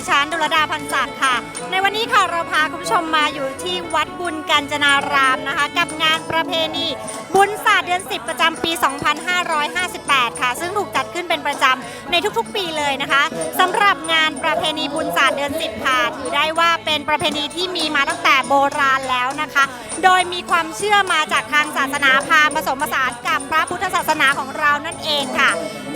ดิฉันดุลดาพันศักดิ์ค่ะ ในวันนี้ค่ะเราพาคุณผู้ชมมาอยู่ที่วัดบุญกัญจนารามนะคะ กับงานประเพณี บุญศาสตร์เดือน 10 ประจำปี 2558 ค่ะ ซึ่งถูกจัดขึ้นเป็นประจำในทุกๆปีเลยนะคะสำหรับงานประเพณีบุญศาสตร์เดือน 10 ค่ะถือได้ว่าเป็นประเพณีที่มีมาตั้งแต่โบราณแล้วนะคะ โดยมีความเชื่อมาจากทางศาสนาพราหมณ์ผสมผสานกับพระพุทธศาสนาของเรานั่นเองค่ะ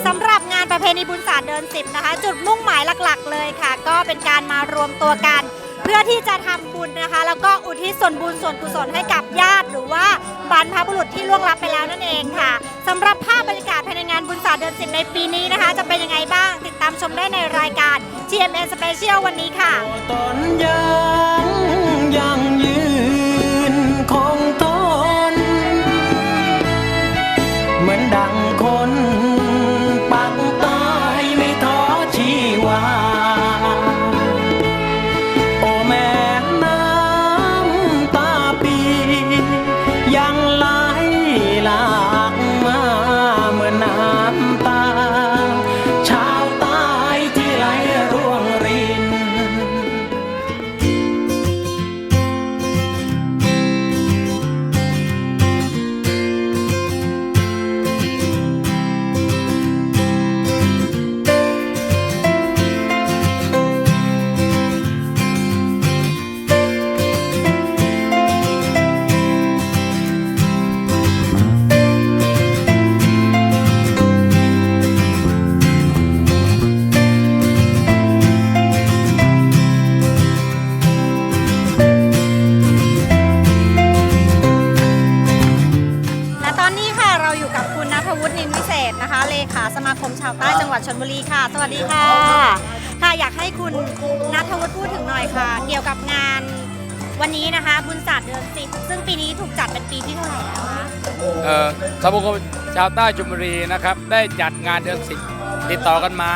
สำหรับงานประเพณีบุญศาสตร์เดือน10นะคะ จุดมุ่งหมายหลักๆ เลยค่ะ ก็เป็นการมารวมตัวกัน เพื่อที่จะทำบุญนะคะ แล้วก็อุทิศส่วนบุญส่วนกุศลให้กับญาติ หรือว่าบรรพบุรุษที่ล่วงลับไปแล้วนั่นเองค่ะสำหรับภาพบรรยากาศภายในงานบุญศาสตร์เดือน10ในปีนี้นะคะ จะเป็นยังไงบ้างติดตามชมได้ในรายการ GMN Special วันนี้ค่ะตอนยังยังยืนคงทนเหมือนดังคน วใต้จังหวัดชลบุรีค่ะ สวัสดีค่ะ ค่ะอยากให้คุณนัทวุฒิพูดถึงหน่อยค่ะ เกี่ยวกับงานวันนี้นะคะ บุญศาสตร์เดือนสิบซึ่งปีนี้ถูกจัดเป็นปีที่เท่าไหร่แล้วคะเอ่อสมาคมชาวใต้ชลบุรีนะครับ ได้จัดงานเดือนสิบติดต่อกันมา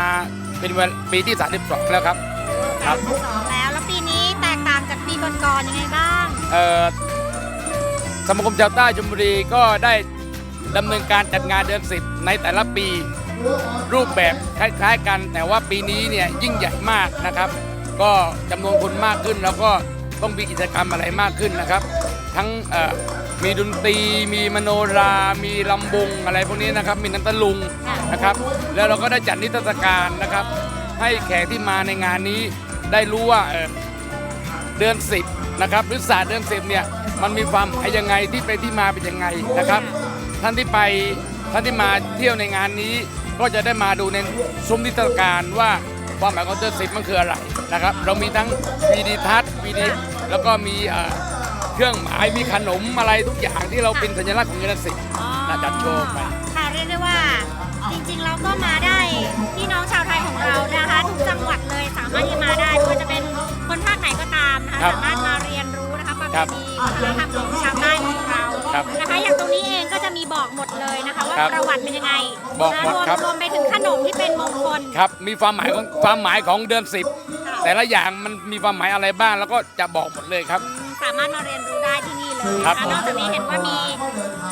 เป็นเวลาปีที่ 32 แล้วครับครับ สองแล้ว แล้วปีนี้แตกต่างจากปีก่อนๆยังไงบ้าง เอ่อสมาคมชาวใต้ชลบุรีก็ได้ดำเนินการจัดงานเดือนสิบในแต่ละปี รูปแบบคล้ายๆกัน แต่ว่าปีนี้เนี่ยยิ่งใหญ่มากนะครับ ก็จำนวนคนมากขึ้นแล้วก็ต้องมีกิจกรรมอะไรมากขึ้นนะครับ ทั้งมีดนตรีมีมโนรา มีลำบงอะไรพวกนี้นะครับ มีนันตะลุงนะครับ แล้วเราก็ได้จัดนิทรรศการนะครับ ให้แขกที่มาในงานนี้ได้รู้ว่าเเดือน10นะครับหรือศาสตร์เดือน10เนี่ยมันมีความหมายยังไงที่ไปที่มาเป็นยังไงนะครับ ท่านที่ไปท่านที่มาเที่ยวในงานนี้ ก็จะได้มาดูในซุ้มนิทรรศการว่าความหมายของเดือน10มันคืออะไรนะครับ เรามีทั้งวีดีทัศน์วีดีแล้วก็มีเอ่อเครื่องหมายมีขนมอะไรทุกอย่างที่เราเป็นสัญลักษณ์ของเดือน10อ๋อน่าจัดโชว์ไปค่ะเรียกได้ว่าจริงๆเราก็มาได้พี่น้องชาวไทยของเรานะคะทุกจังหวัดเลยสามารถที่จะมาได้ไม่ว่าจะเป็นคนภาคไหนก็ตามนะคะครับสามารถมาเรียนรู้นะคะประเพครับณีวัฒนธรรมของชาวใต้ของเรา ครับนะคะอย่างตรงนี้เองก็จะมีบอกหมดเลยนะคะว่าครับประวัติเป็นยังไงบอกหมดรวมครับรวมไปถึงขนมที่เป็นมงคล ครับ มีความหมายของความหมายของเดือนค่ะ10แต่ละอย่างมันมีความหมายอะไรบ้างแล้วก็จะบอกหมดเลยครับ สามารถมาเรียนรู้ได้ที่นี่เลยครับนะคะนอกจากนี้เห็นว่ามี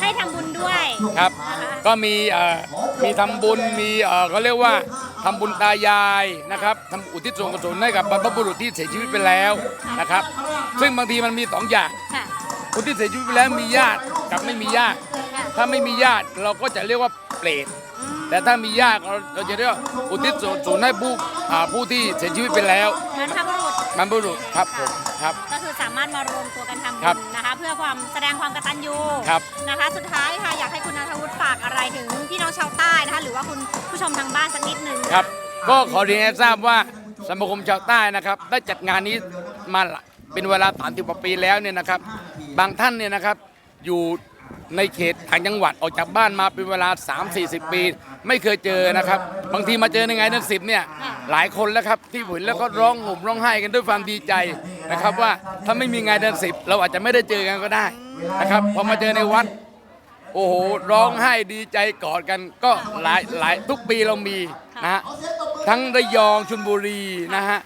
ให้ทำบุญด้วยครับนะคะก็มีเอ่อมีทำบุญมีเอ่อเขาเรียกว่าทำบุญตายายนะครับทำอุทิศส่วนกุศลให้กับบรรพบุรุษที่เสียชีวิตไปแล้วนะครับ ซึ่งบางทีมันมีสองอย่าง ค่ะ คนที่เสียชีวิตไปแล้วมีญาติกับไม่มีญาติค่ะถ้าไม่มีญาติเราก็จะเรียกว่าเปรตแต่ถ้ามีญาติเราเราจะเรียกว่าอุทิศส่วนกุศลให้ผู้อ่าผู้ที่เสียชีวิตไปแล้วบรรพบุรุษบรรพบุรุษครับผมครับ ก็คือสามารถมารวมตัวกันทำครับบุญนะคะ เพื่อความแสดงความกตัญญูครับ นะคะ สุดท้ายค่ะอยากให้คุณนัทวุฒิฝากอะไรถึงพี่น้องชาวใต้นะคะ หรือว่าคุณผู้ชมทางบ้านสักนิดหนึ่งครับ ก็ขอเรียนให้ทราบว่าสมาคมชาวใต้นะครับ ได้จัดงานนี้มาหลายเป็นเวลา30กว่าปีแล้วเนี่ยนะครับ บางท่านเนี่ยนะครับอยู่ในเขตต่างจังหวัดออกจากบ้านมาเป็นเวลา 3-40 ปี ไม่เคยเจอนะครับ บางทีมาเจอในงานเดือนสิบเนี่ยหลายคนแล้วครับที่เห็นแล้วก็ร้องห่มร้องไห้กันด้วยความดีใจนะครับ ว่าถ้าไม่มีงานเดือนสิบเราอาจจะไม่ได้เจอกันก็ได้นะครับพอมาเจอในวัด โอ้โหร้องไห้ดีใจกอดกันก็หลายหลายทุกปีเรามีนะฮะทั้งระยองชลบุรีนะฮะ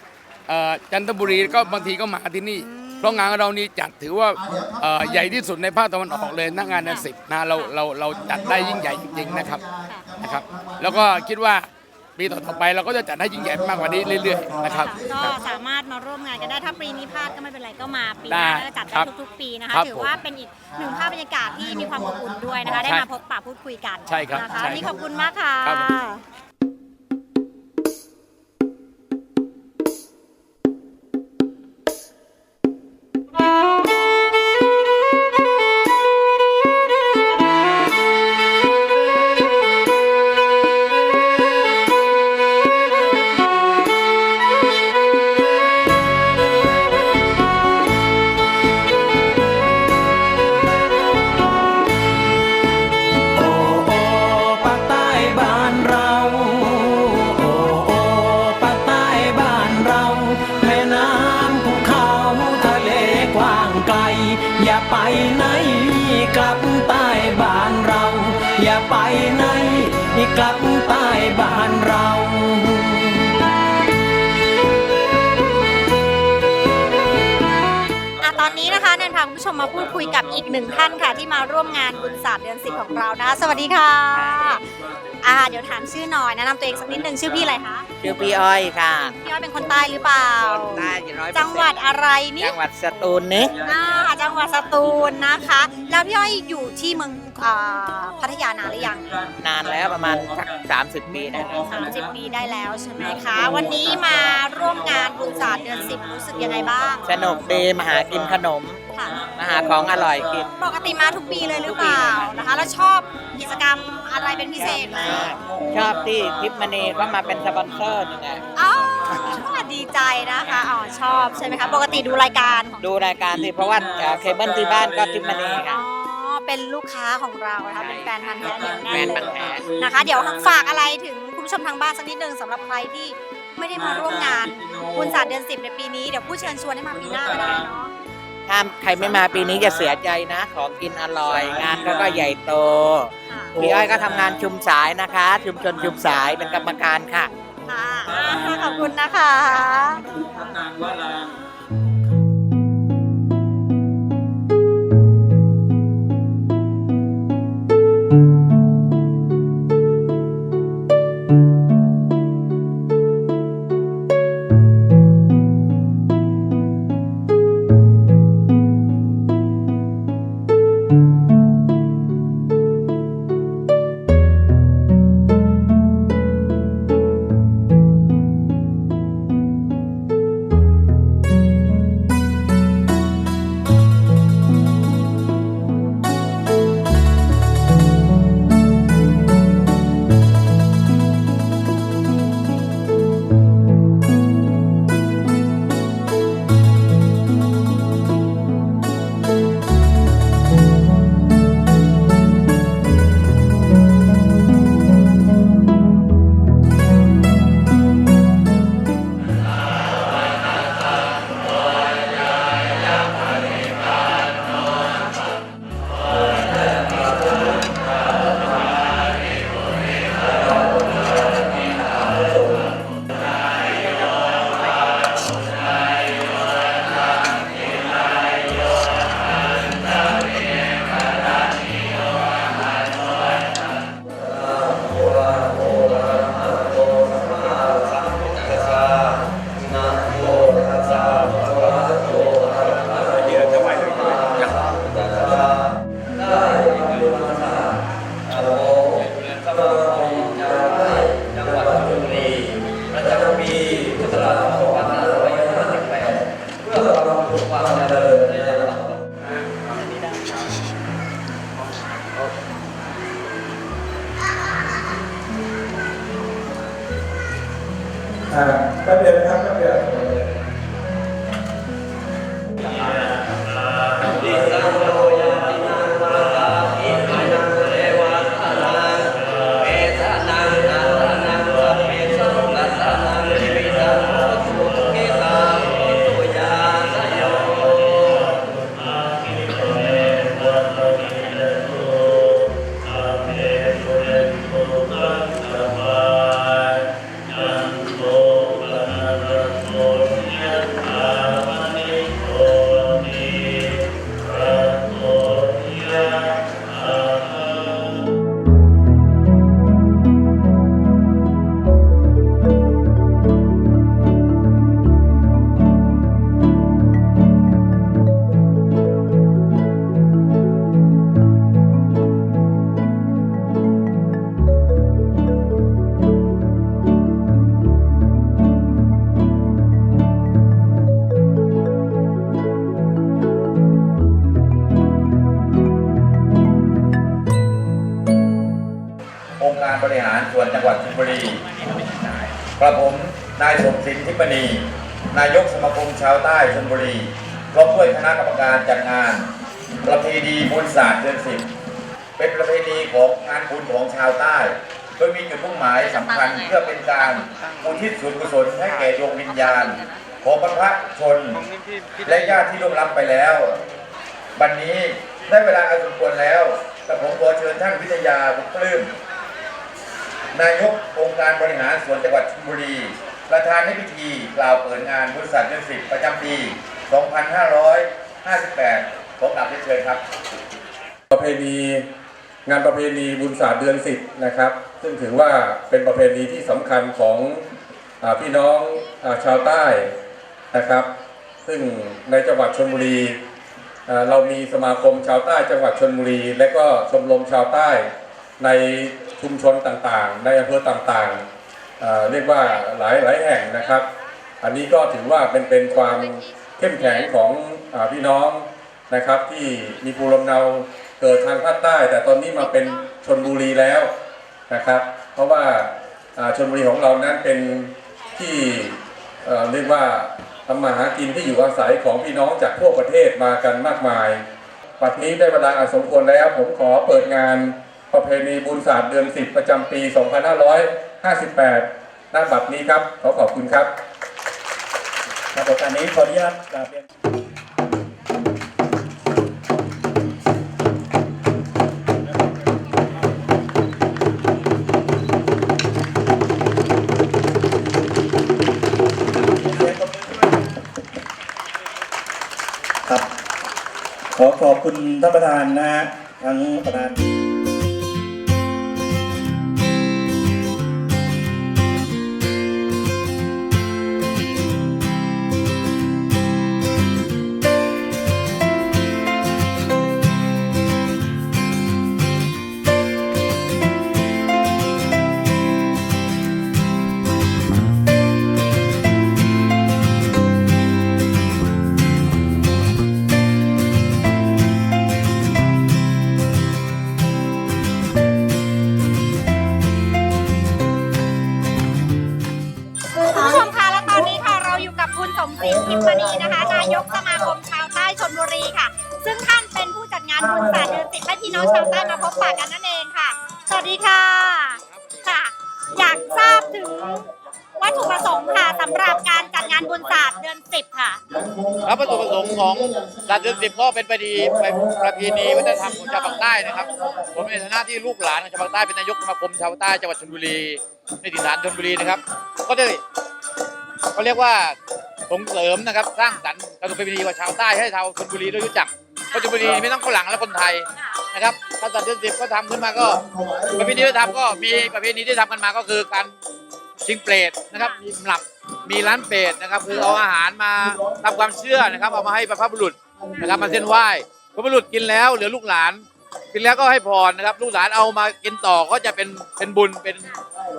จันทบุรีก็บางทีก็มาที่นี่ เพราะงานของเรานี่จัดถือว่าเอ่อใหญ่ที่สุดในภาคตะวันออกเลยนักงานเดือนสิบนะเราเราเราจัดได้ยิ่งใหญ่จริงๆนะครับนะครับ แล้วก็คิดว่าปีต่อๆไปเราก็จะจัดให้ยิ่งใหญ่มากกว่านี้เรื่อยๆนะครับก็สามารถมาร่วมงานกันได้ถ้าปีนี้พลาดก็ไม่เป็นไรก็มาปีหได้น้าก็จัดครัได้บทุกๆ ปีนะคะครับถือว่าเป็นอีกหนึ่งภาพบรรยากาศที่มีความอบอุ่นด้วยนะคะได้ใช่มาพบปะพูดคุยกันใช่ครับนะคะใช่วันนี่ขอบคุณมากค่ะ มมาพูดคุยกับอีกหนึ่งท่านค่ะ ที่มาร่วมงานบุญศาสตร์เดือนสิบของเรานะคะสวัสดีค่ะอ่าเดี๋ยวถามชื่อหน่อยแนะนำตัวเองสักนิดหนึ่งชื่อพี่อะไรคะชื่อพี่อ้อยค่ะพี่อ้อยเป็นคนใต้หรือเปล่า คนใต้ร้อยจังหวัดอะไรนี่จังหวัดสตูลนี่อ่าจังหวัดสตูลนะคะ แล้วพี่อ้อยอยู่ที่เมือง อ่าพัทยานานหรือยังนานแล้วประมาณสักสามสิบปีได้แล้ว30 ปีได้แล้วใช่ไหมคะ วันนี้มาร่วมงานบุญศาสตร์เดือนสิบรู้สึกยังไงบ้าง สนุกดีมาหากินขนมค่ะมาหาของอร่อยกิน ปกติมาทุกปีเลยหรือเปล่านะคะ แล้วชอบกิจกรรมอะไรเป็นพิเศษไหมชอบที่ทิปมณีก็มาเป็นสปอนเซอร์นี่ไงอ๋อดีใจนะคะอ๋อชอบใช่ไหมคะ ปกติดูรายการของดูรายการที่เพราะว่าเอ่อเคเบิลที่บ้านก็ทิปมณีอ๋ค่ะอ เป็นลูกค้าของเรานะคะเป็นแฟนพันธุ์แท้เหนียวแน่แฟนนพันธุ์แท้เลยนะคะ เดี๋ยวฝากอะไรถึงคุณผู้ชมทางบ้านสักนิดนึงสำหรับใครที่ไม่ได้มาร่วมงานบุญศาสตร์เดือนสิบในปีนี้เดี๋ยวผู้เชิญชวนให้มาปีหน้าก็ได้เนาะถ้าใครไม่มาปีนี้จะเสียใจนะ ของกินอร่อย งานก็ก็ใหญ่โตค่ะพี่อ้อยก็ทำงานชุมสายนะคะ ชุมชนชุมสายเป็นกรรมการค่ะ ค่ะขอบคุณนะคะ อ่าแป๊บเดียวนะครับแป๊บเดียว กระผม นายสมศิลป์ทิปณีนายกสมาคมชาวใต้ชลบุรีพร้อมด้วยคณะกรรมการจัดงาน ประเพณีบุญศาสตร์เดือนสิบเป็นประเพณีของงานบุญของชาวใต้ โดยมีจุดมุ่งหมายสำคัญเพื่อเป็นการอุทิศส่วนกุศลให้แก่ดวงวิญญาณ ของบรรพชน และญาติที่ล่วงลับไปแล้ววันนี้ได้เวลาอันสมควรแล้วแต่ผมขอเชิญท่านวิทยาบุญปลื้ม นายกองค์การบริหารส่วนจังหวัดชลบุรี ประธานในพิธีกล่าวเปิดงานบริษัทเดือนสิบประจำปี 2558 ผมกลับเรียนเชิญครับ ประเพณีงานประเพณีบุญศาสตร์เดือนสิบนะครับ ซึ่งถือว่าเป็นประเพณีที่สำคัญของอพี่น้องอชาวใต้นะครับ ซึ่งในจังหวัดชลบุรีเรามีสมาคมชาวใต้จังหวัดชลบุรี และก็ชมรมชาวใต้ใน ชุมชนต่างๆ ในอำเภอต่างๆ เรียกว่าหลายหลายแห่งนะครับ อันนี้ก็ถือว่าเป็นเป็นความเข้มแข็งของอพี่น้องนะครับ ที่มีภูมิลำเนาเกิดทางภาคใต้ แต่ตอนนี้มาเป็นชนบุรีแล้วนะครับ เพราะว่าชนบุรีของเรานั้นเป็นที่เเรียกว่าทำมาหากินที่อยู่อาศัยของพี่น้องจากทั่วประเทศมากันมากมาย ปัจนี้ได้เวลาอันสมควรแล้วผมขอเปิดงาน ประเพณีบุญศาสตร์เดือน 10 ประจำปี 2558ณบัดนี้ครับ ขอขอบคุณครับครับโอกาสนี้ขออนุญาตกราบเรียนครับขอขอบคุณท่านประธานนะฮะทั้งประธาน มศรีทิพณีนะคะ นายกสมาคมชาวใต้ชนบุรีค่ะ ซึ่งท่านเป็นผู้จัดงานบุญศาสตร์เดือนสิบให้พี่น้องชาวใต้มาพบปะกันนั่นเองค่ะ สวัสดีค่ะ ค่ะ อยากทราบถึงวัตถุประสงค์ค่ะสำหรับการจัดงานบุญศาสตร์เดือนสิบค่ะ ครับวัตถุประสงค์ของการเดือนสิบก็เป็นประเพณีประเพณีวัฒนธรรมของชาวภาคใต้นะครับ ผมในฐานะที่ลูกหลานของชาวภาคใต้เป็นนายกสมาคมชาวใต้จังหวัดชลบุรีในถิ่นฐานชลบุรีนะครับ ก็ได้ ก็เรียกว่าส่งเสริมนะครับสร้างสรรค์การประเพณีของชาวใต้ให้ชาวชลบุรีได้รู้จักเพราะชลบุรีไม่ต้องฝรั่งและคนไทยนะครับการจัดเดือนสิบก็ทำขึ้นมาก็ประเพณีที่ทำก็มีประเพณีที่ทำกันมาก็คือการชิงเปรตนะครับมีหลับมีร้านเป็ดนะครับ คือเอาอาหารมาตาความเชื่อนะครับ เอามาให้บรรพบุรุษนะครับมาเส้นไหว้บรรพบุรุษกินแล้วเหลือลูกหลาน กินแล้วก็ให้พรนะครับ ลูกหลานเอามากินต่อก็จะเป็นเป็นบุญเป็น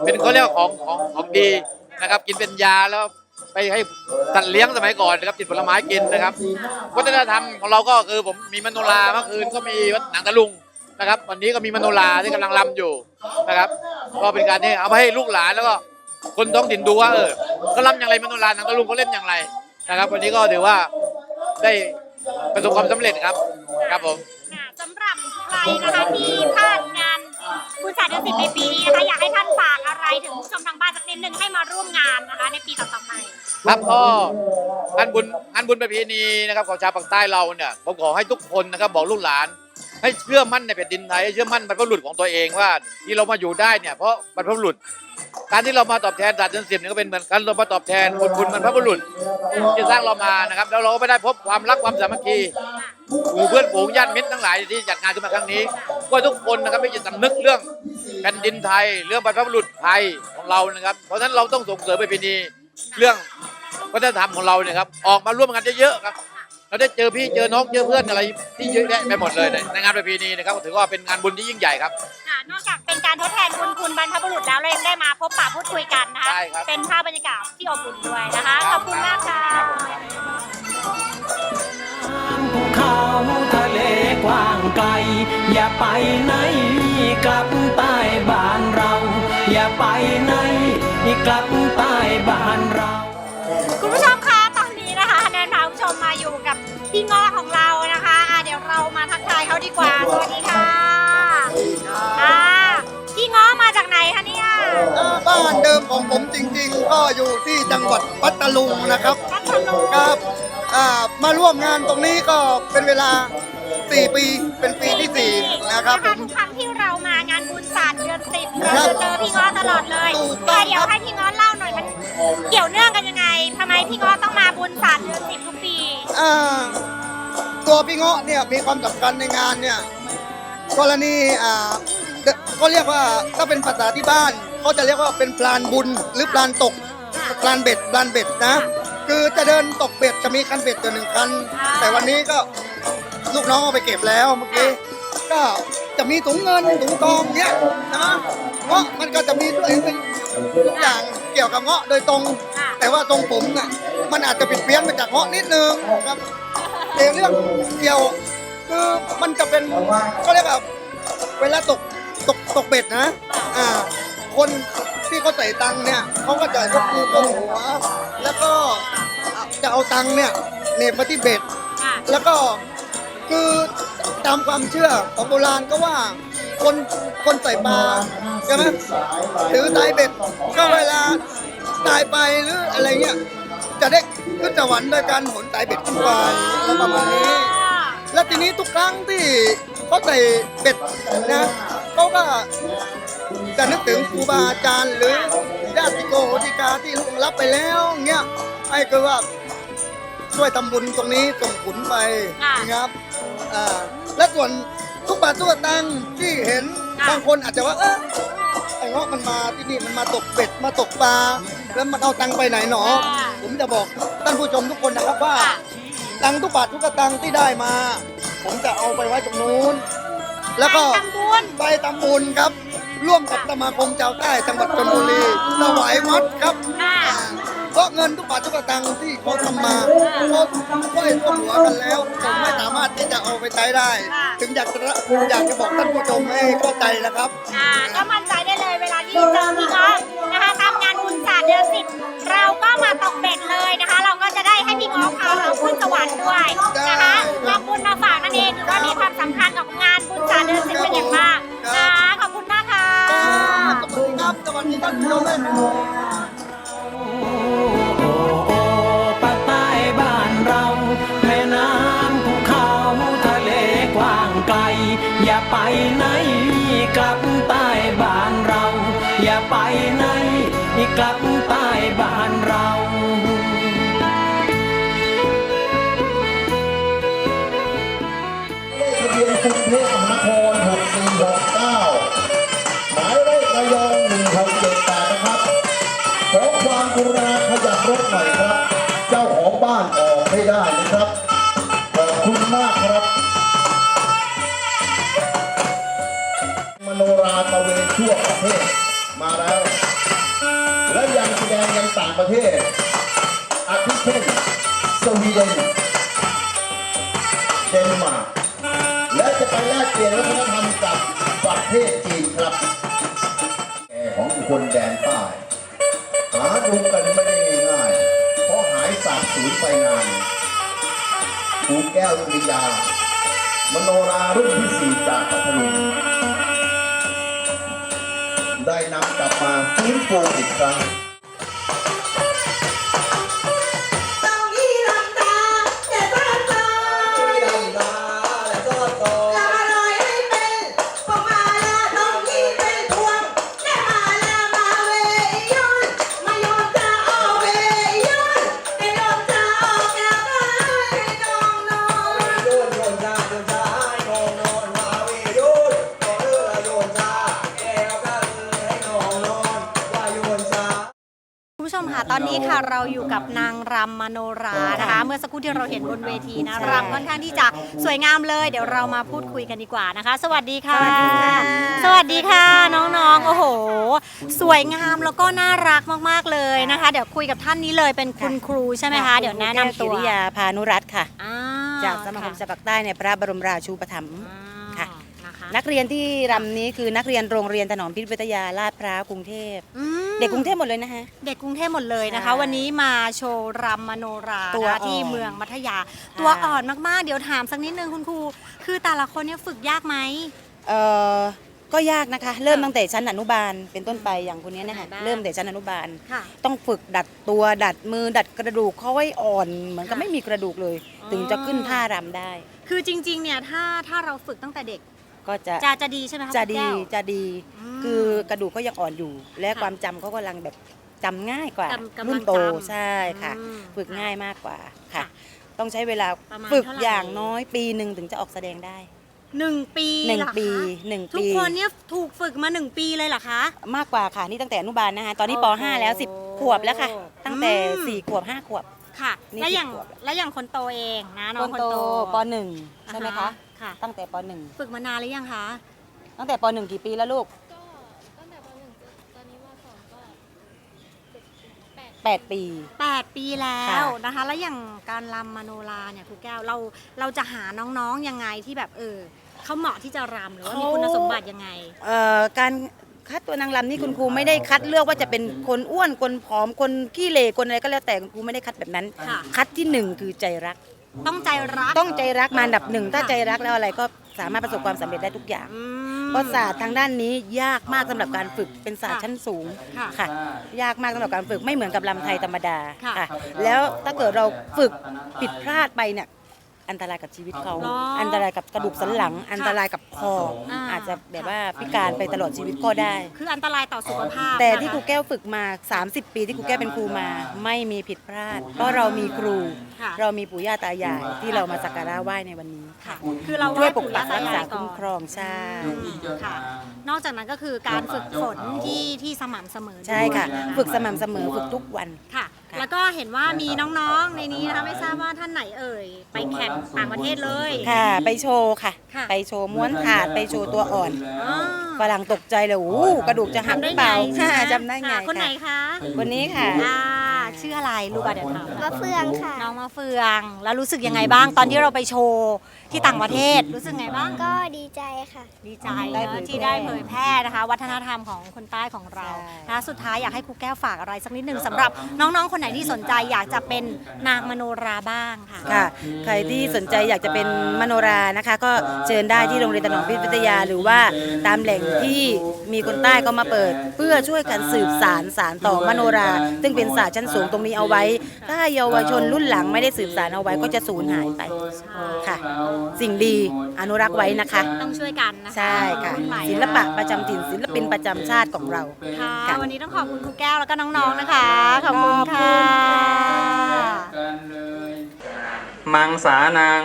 เป็นเขาเรียกของของของดี นะครับ กินเป็นยาแล้วไปให้สัตว์เลี้ยงสมัยก่อนนะครับติดผลไม้กินนะครับวัฒนธรรมของเราก็คือผมมีมโนราเมื่อคืนก็มีวัดหนังตะลุงนะครับ วันนี้ก็มีมโนราที่กำลังรำอยู่นะครับ ก็เป็นการที่เอามาให้ลูกหลานแล้วก็คนท้องถิ่นดูว่าเออเขาล่ำอย่างไรมโนราหนังตะลุงเขาเล่นอย่างไรนะครับ วันนี้ก็ถือว่าได้ประสบความสำเร็จครับครับผมค่ะสำหรับใครนะคะที่พลาดงาน บุญศาสตร์เดือนสิบในปีนี้นะคะอยากให้ท่านฝากอะไรถึงผู้ชมทางบ้านสักนิดนึงให้มาร่วมงานนะคะ ในปีต่อๆไป ครับก็งานบุญงานบุญประเพณีนะครับของชาวภาคใต้เราเนี่ยผมขอให้ทุกคนนะครับบอกลูกหลาน ให้เชื่อมั่นในแผ่นดินไทยให้เชื่อมั่นบรรพบุรุษของตัวเองว่าที่เรามาอยู่ได้เนี่ยเพราะบรรพบุรุษ การที่เรามาตอบแทนศาสตร์เดือนสิบเนี่ยก็เป็นเหมือนการเรามาตอบแทนบุญคุณบรรพบุรุษที่สร้างเรามานะครับแล้วเราก็ไม่ได้พบความรักความสามัคคีหมู่เพื่อนฝูงญาติมิตรทั้งหลายที่จัดงานขึ้นมาครั้งนี้ ก็ทุกคนนะครับไม่จะสำนึกเรื่องแผ่นดินไทย เรื่องบรรพบุรุษไทยของเรานะครับ เพราะฉะนั้นเราต้องส่งเสริมประเพณีเรื่องวัฒนธรรมของเราเนี่ยครับออกมาร่วมกันเยอะๆครับ เราได้เจอพี่เจอน้องเจอเพื่อนอะไรที่เยอะแยะไปหมดเลยในในงานประเพณีนะครับถือว่าเป็นงานบุญที่ยิ่งใหญ่ครับ ค่ะนอกจากเป็นการทดแทนบุญคุณบรรพบุรุษแล้วเรายังได้มาพบปะพูดคุยกันนะคะใช่ครับ เป็นภาพบรรยากาศที่อบอุ่นด้วยนะคะ ขอบคุณมากค่ะ ภูเขาทะเลกว้างไกล อย่าไปไหนกลับใต้บ้านเราไปไหนกลับใต้บ้านเรา คุณผู้ชมคะตอนนี้นะคะแนนพาคุณผู้ชมมาอยู่กับพี่ง้อของเรานะคะอะเดี๋ยวเรามาทักทายเขาดีกว่าสวัสดีค่ะอ่าพี่ง้อมาจากไหนคะเนี่ยเอ่อบ้านเดิมของผมจริงๆ ก็อยู่ที่จังหวัดปัตตานีนะครับพัทลุงครับอ่ามาร่วมงานตรงนี้ก็เป็นเวลา 4 ปี เป็นปีที่ 4 นะครับผมทุกครั้งที่เรามางานบุญศาสตร์เดือนสิบครัเราบจะเจอพี่ง้อตลอดเลยถูกต้อง แต่เดี๋ยวให้พี่ง้อเล่าหน่อยมันเกี่ยวเนื่องกันยังไงทำไมพี่ง้อต้องมาบุญศาสตร์เดือนสิบทุกปี อ่าตัวพี่เงาะเนี่ยมีความสำคัญในงานเนี่ยกรณีอ่าเดก็เรียกว่าถ้าเป็นภาษาที่บ้านเขาจะเรียกว่าเป็นปลานบุญหรือปลานตกปลานเบ็ดปลานเบ็ดนะ คือจะเดินตกเบ็ดจะมีคันเบ็ดตัวหนึ่งคัน แต่วันนี้ก็ ลูกน้องเอาไปเก็บแล้วเมื่อกี้ก็จะมีถุงเงินถุงทองเนี่ยนะเงาะมันก็จะมีด้วยเป็นทุกอย่างเกี่ยวกับเงาะโดยตรง แต่ว่าตรงผมน่ะมันอาจจะผิดเพี้ยนมาจากเงาะนิดนึงครับแต่เรื่องเกี่ยวคือมันจะเป็นก็เรียกว่าเวลาตกตกตกเบ็ดนะ อ่า คนที่เขาใส่ตังค์เนี่ยเขาก็จะยกมือก้มหัว แล้วก็จะเอาตังค์เนี่ยเหน็บมาที่เบ็ดแล้วก็ คือตามความเชื่อของโบราณก็ว่าคนคนใส่ปลาใช่ไหมถือตายเบ็ดก็เวลาตายไปหรืออะไรเงี้ยจะได้ขึ้นสวรรค์โดยการหนตายเบ็ดขึ้นไปประมาณนี้ แล้วทีนี้ทุกครั้งที่เขาใส่เบ็ดนะเขาก็จะนึกถึงครูบาอาจารย์หรือญาติโกโหติกาที่ล่วงลับไปแล้วเงี้ยให้คือว่า ช่วยทำบุญตรงนี้ส่งผลไปค่ะ นะครับอ่าและส่วนทุกบาททุกสตังค์ที่เห็นค่ะบางคนอาจจะว่าเออไอ้เงาะมันมาที่นี่มันมาตกเป็ดมาตกปลาแล้วมันเอาตังค์ไปไหนหนอผมจะบอกท่านผู้ชมทุกคนนะครับว่าตังค์ทุกบาททุกสตังค์ที่ได้มา ผมจะเอาไปไว้ตรงนู้น แล้วก็ ไปทำบุญ ไปทำบุญครับ ร่วมกับสมาคมชาวใต้จังหวัดชลบุรีถวายวัดครับค่ะ เพราะเงินทุกบาททุกสตังค์ที่เขาทำมาเขาก็เห็นท่วมหัวกันแล้วผมไม่สามารถที่จะเอาไปใช้ได้ ถึงอยากจะอยากจะบอกท่านผู้ชมให้เข้าใจนะครับ อ่าก็มั่นใจได้เลยเวลาที่เจอพี่ง้อนะคะตามงานบุญศาสตร์เดือนสิบเราก็มาตกเบ็ดเลยนะคะ เราก็จะได้ให้พี่ง้อพาเราขึ้นสวรรค์ด้วยนะคะนำบุญมาฝากนั่นเองถือว่ามีความสำคัญกับงานบุญศาสตร์เดือนสิบเป็นอย่างมากนะขอบคุณมากค่ะสวัสดีครับสวัสดีท่านผู้ชมด้วย ไปไหนกลับใต้บ้านเรา อย่าไปไหนกลับใต้บ้านเราทะเบียนกรุงเทพ เทศมาแล้ว และยังแสดงยังต่างประเทศอาทิเช่นสวีเดนเดนมาร์กและจะไปแลกเปลี่ยนวัฒนธรรมกับประเทศจีนครับแอของคนแดนใต้หาดูกันไม่ได้ง่ายเพราะหายสาบสูญไปนานครูแก้วลุริยามโนรารุ่นที่สี่จากพัทลุง ฟื้นฟู อยู่กับนางรำมโนรานะคะ เมื่อสักครู่ที่เราเห็นบนเวทีนะรำค่อนข้างที่จะสวยงามเลย เดี๋ยวเรามาพูดคุยกันดีกว่านะคะ สวัสดีค่ะ สวัสดีค่ะน้องๆ โอ้โห สวยงามแล้วก็น่ารักมากๆเลยนะคะ เดี๋ยวคุยกับท่านนี้เลยเป็นคุณครูใช่ไหมคะ เดี๋ยวแนะนำตัวกิริยาพานุรัตน์ค่ะ อ่าจากสมาคมค่ะสะปักใต้ในพระบรมราชูปถัมภ์ อ่าค่ะ นะคะนักเรียนที่รำนี้คือนักเรียนโรงเรียนถนอมพิทย์วิทยาลาดพร้าวกรุงเทพ อืมเด็กกรุงเทพหมดเลยนะคะ เด็กกรุงเทพหมดเลยนะคะ ใช่วันนี้มาโชว์รำมโนราตัวนะคะที่อ่อนเมืองมัธยา ตัวอ่อนมากๆ เดี๋ยวถามสักนิดนึงคุณครู คือแต่ละคนเนี่ยฝึกยากไหม เอ่อก็ยากนะคะ เริ่มตั้งแต่ชั้นอนุบาลเป็นต้นไปอย่างคนนี้นะคะไหนบ้าง เริ่มแต่ชั้นอนุบาล ค่ะ ต้องฝึกดัดตัวดัดมือดัดกระดูกเขาให้อ่อนเหมือนกับค่ะไม่มีกระดูกเลย อ๋อ ถึงจะขึ้นท่ารำได้ คือจริงๆเนี่ยถ้าถ้าเราฝึกตั้งแต่เด็ก ก็จะจะจะดีใช่ไหมคะจะคุณดีแก้วจะดีอืมคือกระดูกก็ยังอ่อนอยู่ และค่ะความจำเขากำลังแบบจำง่ายกว่ากำกำลังรุ่นโตจำใช่ค่ะอืมฝึกง่ายมากกว่าค่ะค่ะต้องใช้เวลาประมาณฝึกเท่าไหร่อย่างน้อยปีหนึ่งถึงจะออกแสดงได้หนึ่งปีหนึ่งเรอคะปีหนึ่งทุกปีคนเนี่ยถูกฝึกมาหนึ่งปีเลยเหรอคะ มากกว่าค่ะนี่ตั้งแต่อนุบาลนะคะตอนนี้ปโอ้โห .5 แล้ว 10 ขวบแล้วค่ะ ตั้งแต่อืม4ขวบ 5 ขวบค่ะนี่และอย่างสิบขวบและอย่างคนโตเองนะน้คองนคนโตโตป .1 ใช่ไหมอ่าคะฮ ค่ะ ตั้งแต่ปฝึกมานานหรือยังคะ .1 ตั้งแต่ป .1 กี่ปีแล้วลูก8ปี 8 ปีแล้ค่ะวนะคะ แล้วอย่างการรำมโนราเนี่ยครูแก้วเราเราจะหาน้องๆยังไงที่แบบเออเขาเหมาะที่จะรำหรือว่ามีคุณสมบัติยังไง เอ่อการคัดตัวนางรำนี่คุณครูไม่ได้คัดเลือกว่าจะเป็นคนอ้วนคนผอมคนขี้เหร่คนอะไรก็แล้วแต่คุณครูไม่ได้คัดแบบนั้น ค่ะ คัดที่หนึ่งคือใจรัก ต้องใจรักต้องใจรักมาอันดับหนึ่งถ้าใจรักแล้วอะไรก็สามารถประสบความสำเร็จได้ทุกอย่าง อืม เพราะศาสตร์ทางด้านนี้ยากมากสำหรับการฝึกเป็นศาสตร์ค่ะชั้นสูงค่ะ ค่ะ ยากมากสำหรับการฝึกไม่เหมือนกับลำไทยธรรมดาค่ะค่ะ แล้วถ้าเกิดเราฝึกผิดพลาดไปเนี่ยอันตรายกับชีวิตเขา หรออันตรายกับกระดูกสันหลัง อันตรายกับคออา อาจจะแบบว่าพิการไปตลอดชีวิตก็ได้ คืออันตรายต่อสุขภาพแต่นะคะที่ครูแก้วฝึกมา 30 ปีที่ครูแก้วเป็นครูมา ไม่มีผิดพลาด เพราะเรามีครูค่ะ เรามีปู่ย่าตายายที่เรามาสักการะไหว้ในวันนี้ค่ะ คือเราช่วยปกไหปักปู่รักย่ษาตยยคุ้มครองใช่ค่ะ นอกจากนั้นก็คือการฝึกฝนที่ที่สม่ำเสมอใช่ค่ะด้วยนฝึกสม่ำเสมอฝึกทุกวัน ค่ะ ค่ะ แล้วก็เห็นว่ามีน้องๆในนี้นะคะไม่ทราบว่าท่านไหนเอ่ย ไปแข่งต่างประเทศเลย ค่ะ ไปโชว์ค่ะ ค่ะ ไปโชว์ม้วนถาดไปโชว์ตัวอ่อนอ๋อฝรั่งตกใจเลยโอ้โหกระดูกจะหักหรือเปล่าใช่หมค่ะจำได้ไงค่ะคนไหนค่ะคะ คนนี้ค่ะ อ่าชื่ออะไรลูกอะเดี๋ยวถาม มะเฟืองค่ะ น้องมาเฟือง แล้วรู้สึกยังไงบ้างตอนที่เราไปโชว์ ที่ต่างประเทศรู้สึกไงบ้างก็ดีใจค่ะ ดีใจได้นะเผยแพร่ที่ได้เผยแพร่นะคะ วัฒนธรรมของคนใต้ของเราใช่นะคะสุดท้ายอยากให้ครูแก้วฝากอะไรสักนิดหนึ่งสำหรับน้องๆ คนไหนที่สนใจอยากจะเป็นนางมโนราบ้างค่ะ ค่ะใครที่สนใจอยากจะเป็นมโนรานะคะ ก็เชิญได้ที่โรงเรียนตนอมพิทย์วิทยา หรือว่าตามแหล่งที่มีคนใต้ก็มาเปิด เพื่อช่วยกันสืบสารสารต่อมโนรา ซึ่งเป็นศาสตร์ชั้นสูงตรงนี้เอาไว้ ถ้าเยาวชนรุ่นหลังไม่ได้สืบสารเอาไว้ก็จะสูญหายไปค่ะสิ่งดีอนุรักษ์ไว้นะคะ ต้องช่วยกันนะคะใช่ค่ะรุ่นใหม่ศิลปะประจำถิ่นศิลปินประจำชาติของเรา ค่ะ ค่ะ วันนี้ต้องขอบคุณครูแก้วแล้วก็น้องๆนะคะ ขอบคุณค่ะมังสานัง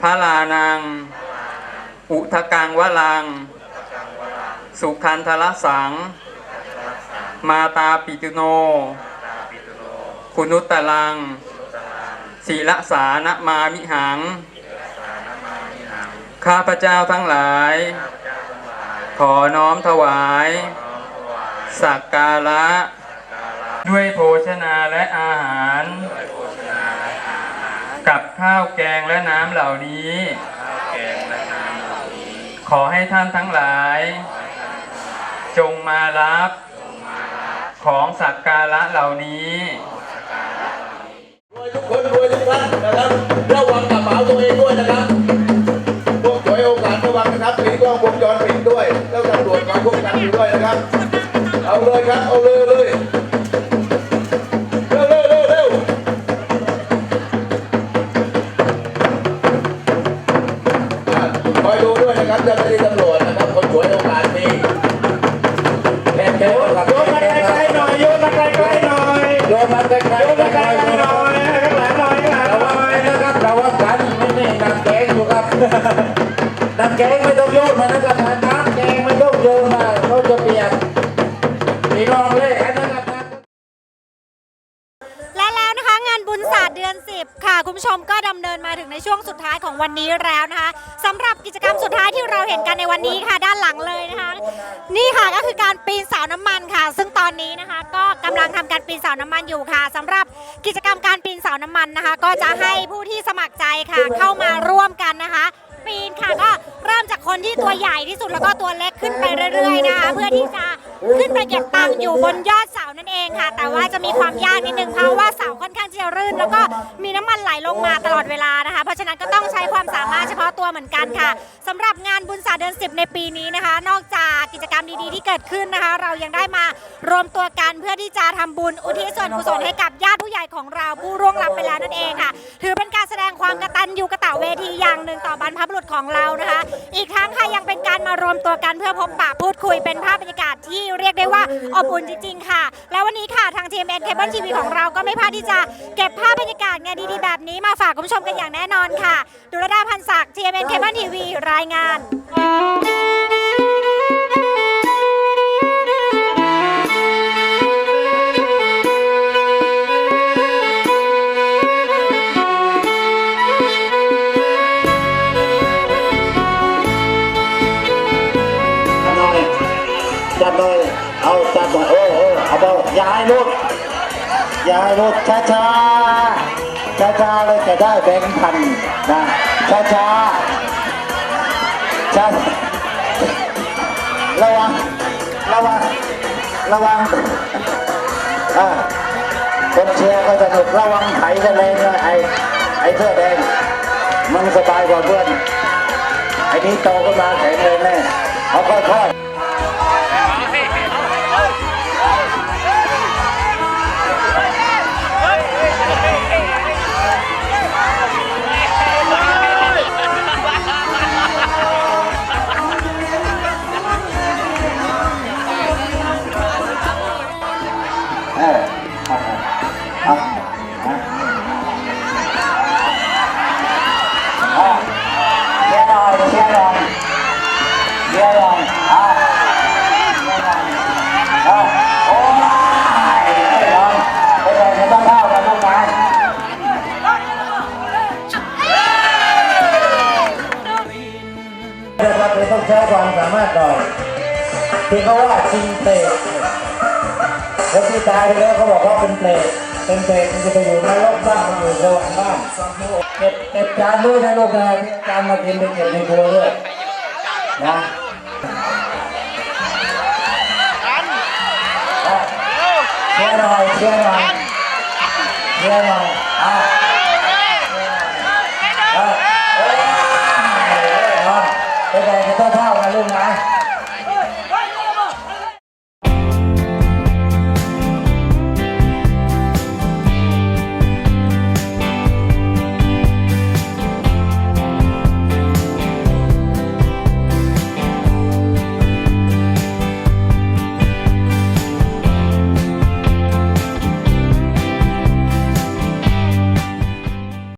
พระลานัง อุทกังวะลัง สุขันธรสัง มาตาปิตุโน คุณุตตลังศีลสานมามิหัง ข้าพเจ้าทั้งหลาย ขอน้อมถวาย สักการะ ด้วยโภชนาและอาหาร กับข้าวแกงและน้ำเหล่านี้ ขอให้ท่านทั้งหลาย จงมารับ ของสักการะเหล่านี้รวยทุกคนรวยทุกท่านนะครับระวังกระเป๋าตัวเองด้วยนะครับ อยู่ด้วยนะครับ เอาเลยครับ เอาเลยเลยเร็วเร็วเร็วเร็วอะคอยดูด้วยนะครับเจ้าหน้าที่ตำรวจนะครับ คนฉวยโอกาสนี้แค่แค่ครับโยนมาไกลๆหน่อยโยนมาไกลๆหน่อยโยนมาไกลๆหน่อยโยนมาไกลๆหน่อยข้างหลังหน่อยข้างหลังระวังนะครับระวังกันนี่นี่น้ำแกงอยู่ครับน้ำแกงไม่ต้องโยนมานะครับน้ำแกงไม่ต้องโยนมา เขาจะเปียกองเลยอันนั้นนะครับ และแล้วนะคะงานบุญศาสตร์เดือน 10 ค่ะ คุณผู้ชมก็ดำเนินมาถึงในช่วงสุดท้ายของวันนี้แล้วนะคะสำหรับกิจกรรมสุดท้ายที่เราเห็นกันในวันนี้ค่ะด้านหลังเลยนะคะ นี่ค่ะก็คือการปีนเสาน้ำมันค่ะ ซึ่งตอนนี้นะคะ ก็กำลังทำการปีนเสาน้ำมันอยู่ค่ะสำหรับกิจกรรมการปีนเสาน้ำมันนะคะ ก็จะให้ผู้ที่สมัครใจค่ะเข้ามาร่วมกันนะคะ ปีนค่ะก็เริ่มจากคนที่ตัวใหญ่ที่สุดแล้วก็ตัวเล็กขึ้นไปเรื่อยๆนะคะเพื่อที่จะขึ้นไปเก็บตังค์อยู่บนยอดเสานั่นเองค่ะ แต่ว่าจะมีความยากนิดนึงเพราะว่าเสาค่อนข้างที่จะรื่น แล้วก็มีน้ำมันไหลลงมาตลอดเวลานะคะ เพราะฉะนั้นก็ต้องใช้ความสามารถเฉพาะตัวเหมือนกันค่ะสำหรับงานบุญศาสตร์เดือน10 ในปีนี้นะคะ นอกจากกิจกรรมดีๆ ที่เกิดขึ้นนะคะ เรายังได้มารวมตัวกันเพื่อที่จะทำบุญอุทิศส่วนกุศลให้กับญาติผู้ใหญ่ของเราผู้ร่วงลับไปแล้วนั่นเองค่ะ ถือเป็นการแสดงความกตัญญูกตีอย่างหนึ่งต่อบรรพบุรุษของเรานะคะ อีกทั้งค่ะยังเป็นการมารวมตัวกันเพื่อพบปะพูดคุยเป็นภาพบรรยากาศที่เรียกได้ว่าอบอุ่นจริง ๆ ค่ะ แล้ววันนี้ค่ะทาง TMN Cable TV ของเราก็ไม่พลาดที่จะเก็บภาพบรรยากาศงานดีๆแบบนี้มาฝากคุณผู้ชมกันอย่างแน่นอนค่ะ ดุลดาพันศักดิ์ TMN Cable TV รายงาน เบาย้ายลูกย้ายลูกช้าช้าช้าช้าเลยจะได้แบงค์พันนะช้าช้าช้าระวังระวังระวังอ่าคนเชียร์ก็สนุกระวังไถกันเลยนะไอ้ไอ้เสื้อแดงมันสบายกว่าเพื่อนไอ้นี้โตขึ้นมาแข็งเลยแน่เอาค่อยๆ ความสามารถหน่อยที่เขาว่าจริงเตะคนที่ตายไปแล้วเขาบอกว่าเป็นเปรตเป็นเปรตมันจะไปอยู่นรกบ้างมันอยู่สวรรค์บ้างเก็บเก็บจานด้วยนะลูกนะที่จานมากินไปเก็บในครัวด้วยนะอะเชียร์หน่อยเชียร์หน่อยเชียร์หน่อย